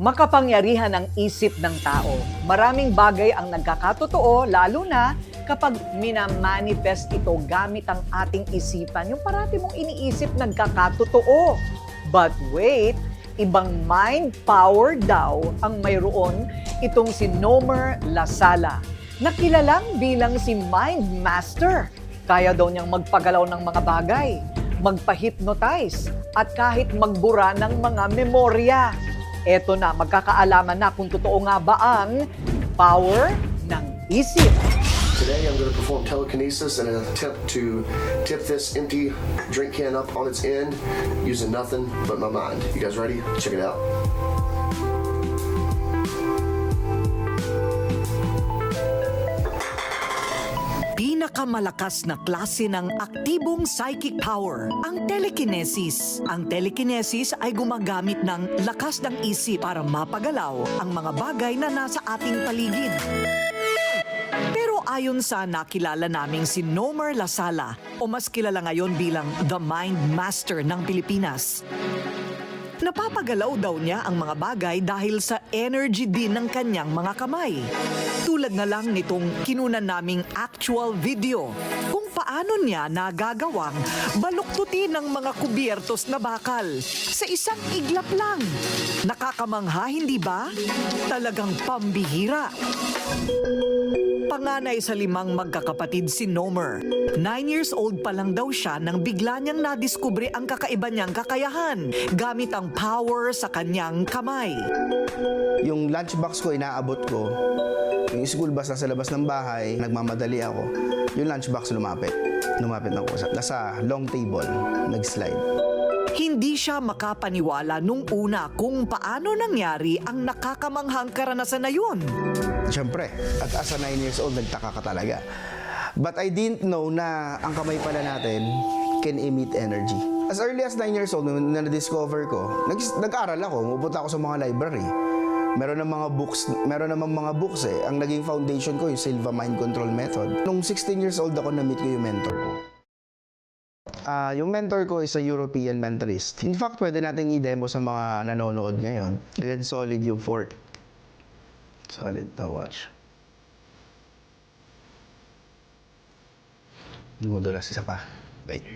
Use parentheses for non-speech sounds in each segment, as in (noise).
Makapangyarihan ang isip ng tao. Maraming bagay ang nagkakatotoo, lalo na kapag minamanifest ito gamit ang ating isipan. Yung parati mong iniisip nagkakatotoo. But wait, ibang mind power daw ang mayroon itong si Nomer Lasala na kilalang bilang si Mind Master. Kaya daw niyang magpagalaw ng mga bagay, magpa-hypnotize, at kahit magbura ng mga memorya. Eto na, magkakaalaman na kung totoo nga ba ang power ng isip. Today I'm going to perform telekinesis in an attempt to tip this empty drink can up on its end using nothing but my mind. You guys ready? Check it out. Pinakamalakas na klase ng aktibong psychic power, ang telekinesis. Ang telekinesis ay gumagamit ng lakas ng isip para mapagalaw ang mga bagay na nasa ating paligid. Pero ayon sa nakilala naming si Nomer Lasala, o mas kilala ngayon bilang The Mind Master ng Pilipinas, Napapagalaw daw niya ang mga bagay dahil sa energy din ng kanyang mga kamay. Tulad na lang nitong kinunan naming actual video kung paano niya nagagawang baluktutin ng mga kubiertos na bakal sa isang iglap lang. Nakakamangha, hindi ba? Talagang pambihira. Panganay sa limang magkakapatid si Nomer. Nine years old pa lang daw siya nang bigla niyang nadiskubre ang kakaiba niyang kakayahan gamit ang power sa kanyang kamay. Yung lunchbox ko, inaabot ko. Yung school bus nasa labas ng bahay, nagmamadali ako. Yung lunchbox lumapit. Lumapit ng kusa. Nasa long table, nag-slide. Hindi siya makapaniwala nung una kung paano nangyari ang nakakamanghang karanasan na yun. Siyempre, at as a 9 years old, nagtaka ka talaga. But I didn't know na ang kamay pala natin can emit energy. As early as 9 years old, nung na-discover ko, nag- nag-aral ako, pupunta ako sa mga library. Meron ng mga books, meron namang mga books eh. Ang naging foundation ko yung Silva Mind Control Method. Nung 16 years old ako, na-meet ko yung mentor ko. Ah, yung mentor ko is a European mentorist. In fact, pwede nating i-demo sa mga nanonood ngayon. Then solid yung fort. Solid to watch. Dumudulas isa pa. Wait.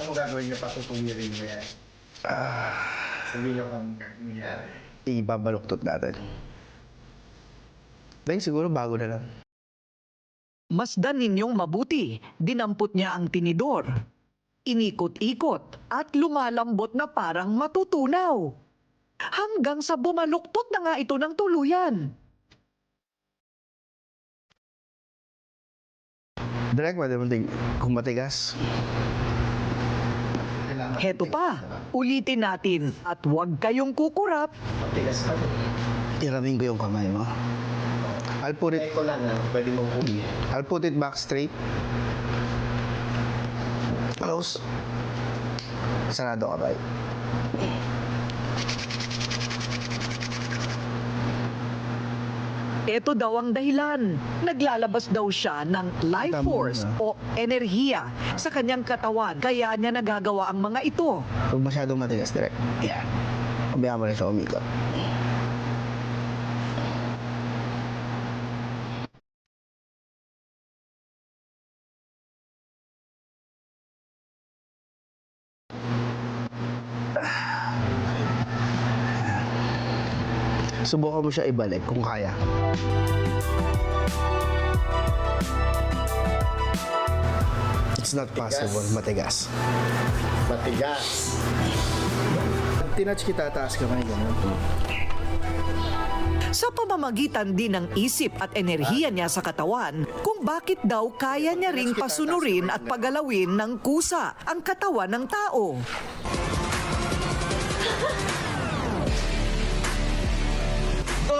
Ano gagawin niyo pa tutuwirin mo yan? Ah. Sabihin niyo kung nangyari. Ibabaluktot natin. Then siguro bago na lang. Masdan ninyong mabuti, dinampot niya ang tinidor. Inikot-ikot at lumalambot na parang matutunaw. Hanggang sa bumaluktot na nga ito ng tuluyan. Direct, pwede mo ting kung matigas. Heto pa, ulitin natin at huwag kayong kukurap. Matigas pa rin. Iramin ko yung kamay mo. I'll put it, lang na pwede mong huli. I'll put it back straight. Close. Sarado ka ba? Ito daw ang dahilan. Naglalabas daw siya ng life force na. o enerhiya sa kanyang katawan. Kaya niya nagagawa ang mga ito. Huwag masyadong matigas, direct. Yan. Pabayaan mo na siya umikot. Subukan mo siya ibalik kung kaya. It's not possible, matigas. Matigas. Tinouch kita, taas kamay, gano'n. Sa pamamagitan din ng isip at enerhiya niya sa katawan, kung bakit daw kaya niya ring pasunurin at pagalawin ng kusa ang katawan ng tao.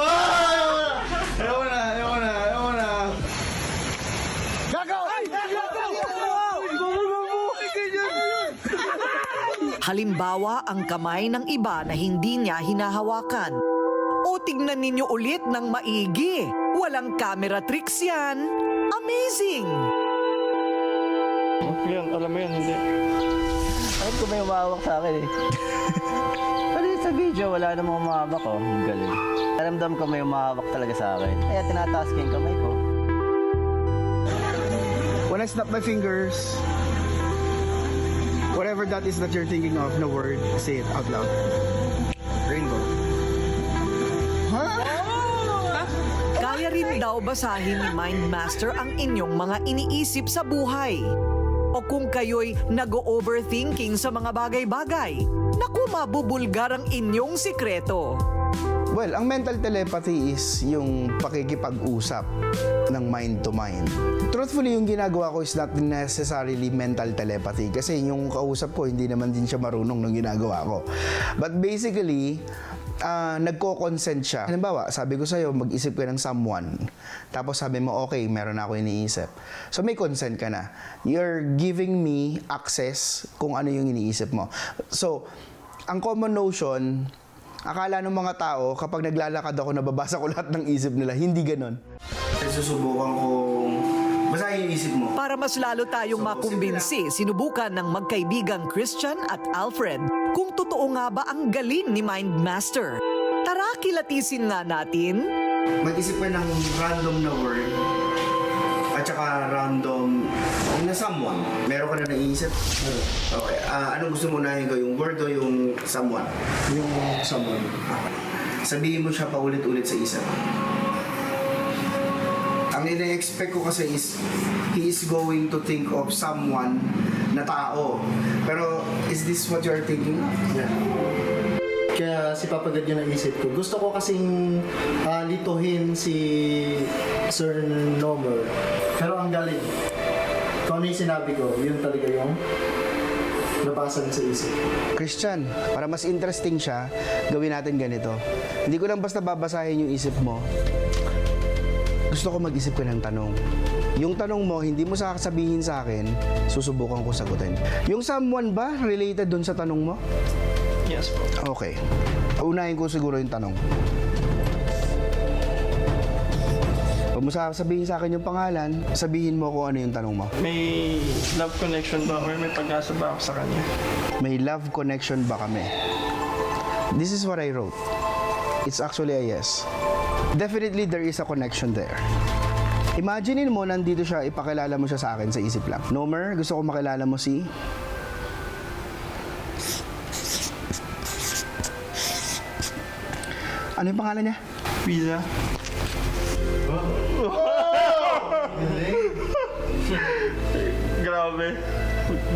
Ayaw na, ayaw na, ayaw na. Halimbawa, ang kamay ng iba na hindi niya hinahawakan. O tignan ninyo ulit ng maigi. Walang camera tricks yan. Amazing! Yan, alam mo yan, hindi. Alam ko may umawak sa akin eh. (laughs) Yun sa video, wala namang umahawak ko. Ang galing. Aramdam ko may umahawak talaga sa akin. Kaya tinataas ko yung kamay ko. When I snap my fingers, whatever that is that you're thinking of, na word, say it out loud. Rainbow. Kaya rin daw basahin ni Mindmaster ang inyong mga iniisip sa buhay. O kung kayo'y nag-overthinking sa mga bagay-bagay, naku mabubulgar ang inyong sikreto. Well, ang mental telepathy is yung pakikipag-usap ng mind to mind. Truthfully, yung ginagawa ko is not necessarily mental telepathy kasi yung kausap ko, hindi naman din siya marunong ng ginagawa ko. But basically, ah, nagko-consent siya. Halimbawa, sabi ko sa'yo, mag-isip ka ng someone. Tapos sabi mo, okay, meron ako iniisip. So may consent ka na. You're giving me access kung ano yung iniisip mo. So, ang common notion, akala ng mga tao, kapag naglalakad ako, nababasa ko (laughs) lahat ng isip nila. Hindi ganon. Susubukan kong basahin yung isip mo. Para mas lalo tayong makumbinsi, sinubukan ng magkaibigang Christian at Alfred kung totoo nga ba ang galing ni Mindmaster. Tara, kilatisin nga natin. Mag-isip ka ng random na word at saka random na someone. Meron ka na naisip? Okay. Ah, anong gusto mo na ko? Yung word o yung someone? Yung someone. Okay. Sabihin mo siya paulit-ulit sa isip. Ang ina-expect ko kasi is he is going to think of someone na tao. Pero is this what you're thinking? Yeah. Kaya si Papa God yun ang isip ko. Gusto ko kasing ah, lituhin si Sir Nomer. Pero ang galing. Kung ano yung sinabi ko, yun talaga yung nabasa niya sa isip. Christian, para mas interesting siya, gawin natin ganito. Hindi ko lang basta babasahin yung isip mo. Gusto ko mag-isip ka ng tanong. Yung tanong mo, hindi mo sasabihin sa akin, susubukan ko sagutin. Yung someone ba related dun sa tanong mo? Yes po. Okay. Unahin ko siguro yung tanong. Huwag mo sasabihin sa akin yung pangalan, sabihin mo kung ano yung tanong mo. May love connection ba or may pag-asa ba ako sa kanya? May love connection ba kami? This is what I wrote. It's actually a yes. Definitely there is a connection there. Imaginein mo, nandito siya, ipakilala mo siya sa akin sa isip lang. Nomer, gusto ko makilala mo si... Ano yung pangalan niya? Pizza?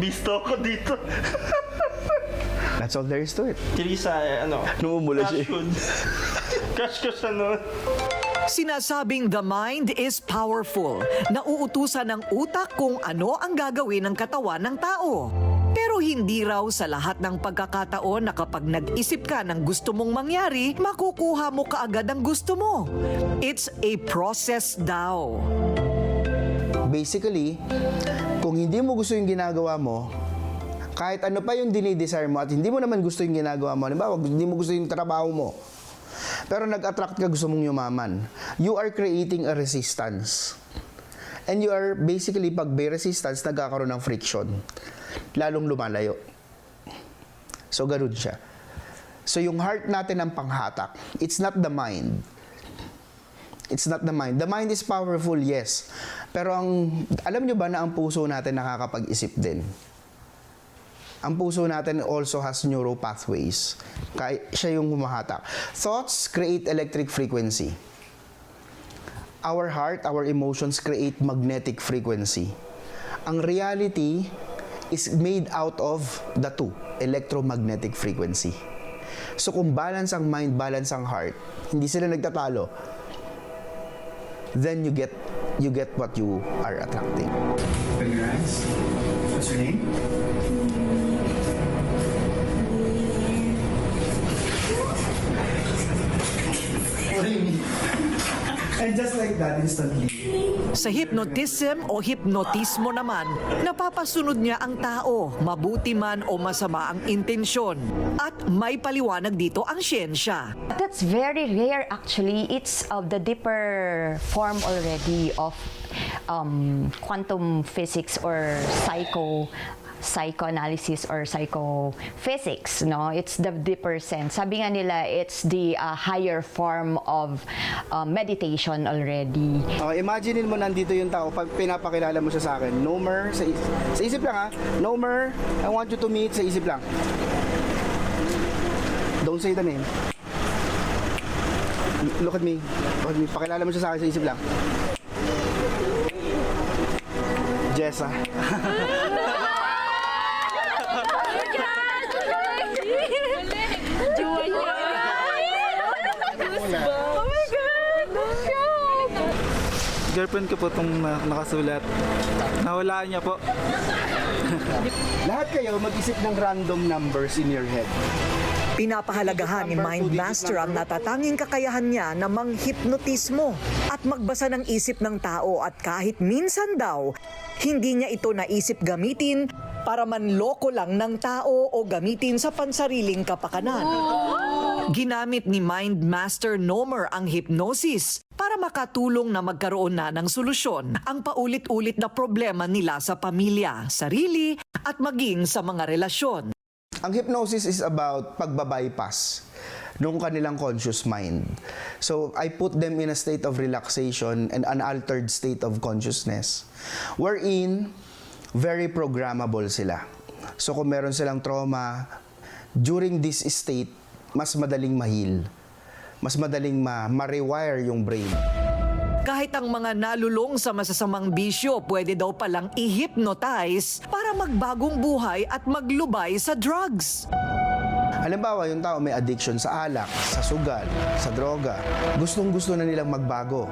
Bisto ako dito. (laughs) That's all there is to it. Teresa, eh, ano? Numumula siya. Cash food. (laughs) Cash ko siya noon. Sinasabing the mind is powerful. Nauutusan ng utak kung ano ang gagawin ng katawan ng tao. Pero hindi raw sa lahat ng pagkakataon na kapag nag-isip ka ng gusto mong mangyari, makukuha mo kaagad ang gusto mo. It's a process daw. Basically, kung hindi mo gusto yung ginagawa mo, kahit ano pa yung dinidesire mo at hindi mo naman gusto yung ginagawa mo, halimbawa, hindi mo gusto yung trabaho mo, pero nag-attract ka gusto mong yumaman, you are creating a resistance. And you are basically, pag may resistance, nagkakaroon ng friction. Lalong lumalayo. So, ganun siya. So, yung heart natin ang panghatak. It's not the mind. It's not the mind. The mind is powerful, yes. Pero ang, alam nyo ba na ang puso natin nakakapag-isip din? Ang puso natin also has neural pathways. Kaya siya yung humahatak. Thoughts create electric frequency. Our heart, our emotions create magnetic frequency. Ang reality is made out of the two, electromagnetic frequency. So kung balance ang mind, balance ang heart, hindi sila nagtatalo, then you get you get what you are attracting. What's your name? And just like that, instantly. Sa hypnotism o hypnotismo naman, napapasunod niya ang tao, mabuti man o masama ang intensyon. At may paliwanag dito ang siyensya. That's very rare actually. It's of the deeper form already of um, quantum physics or psycho psychoanalysis or psychophysics, no? It's the deeper sense. Sabi nga nila, it's the uh, higher form of uh, meditation already. Okay, imaginein mo nandito yung tao, pag pinapakilala mo siya sa akin, Nomer, sa, is- sa isip lang ha, Nomer, I want you to meet, sa isip lang. Don't say the name. Look at me. Look at me. Pakilala mo siya sa akin sa isip lang. Jessa. (laughs) Girlfriend ko po itong nakasulat. Nawalaan niya po. (laughs) Lahat kayo mag-isip ng random numbers in your head. Pinapahalagahan ni Mind Master ang natatanging kakayahan niya na manghipnotismo at magbasa ng isip ng tao at kahit minsan daw, hindi niya ito naisip gamitin para manloko lang ng tao o gamitin sa pansariling kapakanan. Ginamit ni Mind Master Nomer ang hypnosis para makatulong na magkaroon na ng solusyon ang paulit-ulit na problema nila sa pamilya, sarili at maging sa mga relasyon. Ang hypnosis is about pagbabypass nung kanilang conscious mind. So, I put them in a state of relaxation and an altered state of consciousness wherein very programmable sila. So, kung meron silang trauma, during this state, mas madaling mahil. Mas madaling ma- ma-rewire yung brain. Kahit ang mga nalulong sa masasamang bisyo, pwede daw palang i-hypnotize para magbagong buhay at maglubay sa drugs. Halimbawa, yung tao may addiction sa alak, sa sugal, sa droga. Gustong gusto na nilang magbago.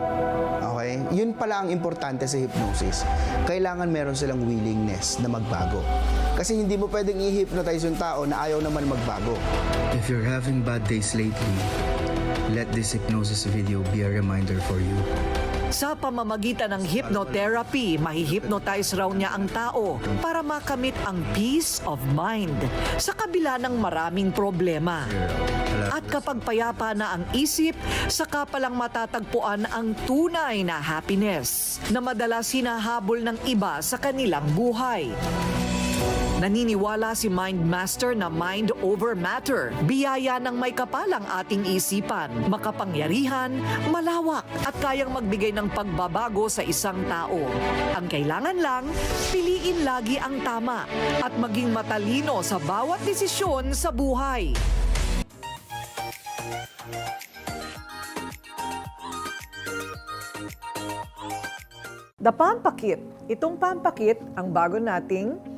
Okay? Yun pala ang importante sa hypnosis. Kailangan meron silang willingness na magbago. Kasi hindi mo pwedeng i-hypnotize yung tao na ayaw naman magbago. If you're having bad days lately, let this hypnosis video be a reminder for you. Sa pamamagitan ng hypnotherapy, mahihypnotize raw niya ang tao para makamit ang peace of mind sa kabila ng maraming problema. At kapag payapa na ang isip, saka palang matatagpuan ang tunay na happiness na madalas hinahabol ng iba sa kanilang buhay. Naniniwala si Mind Master na mind over matter. Biyaya ng may kapalang ating isipan, makapangyarihan, malawak at kayang magbigay ng pagbabago sa isang tao. Ang kailangan lang, piliin lagi ang tama at maging matalino sa bawat desisyon sa buhay. The Pampakit. Itong Pampakit, ang bago nating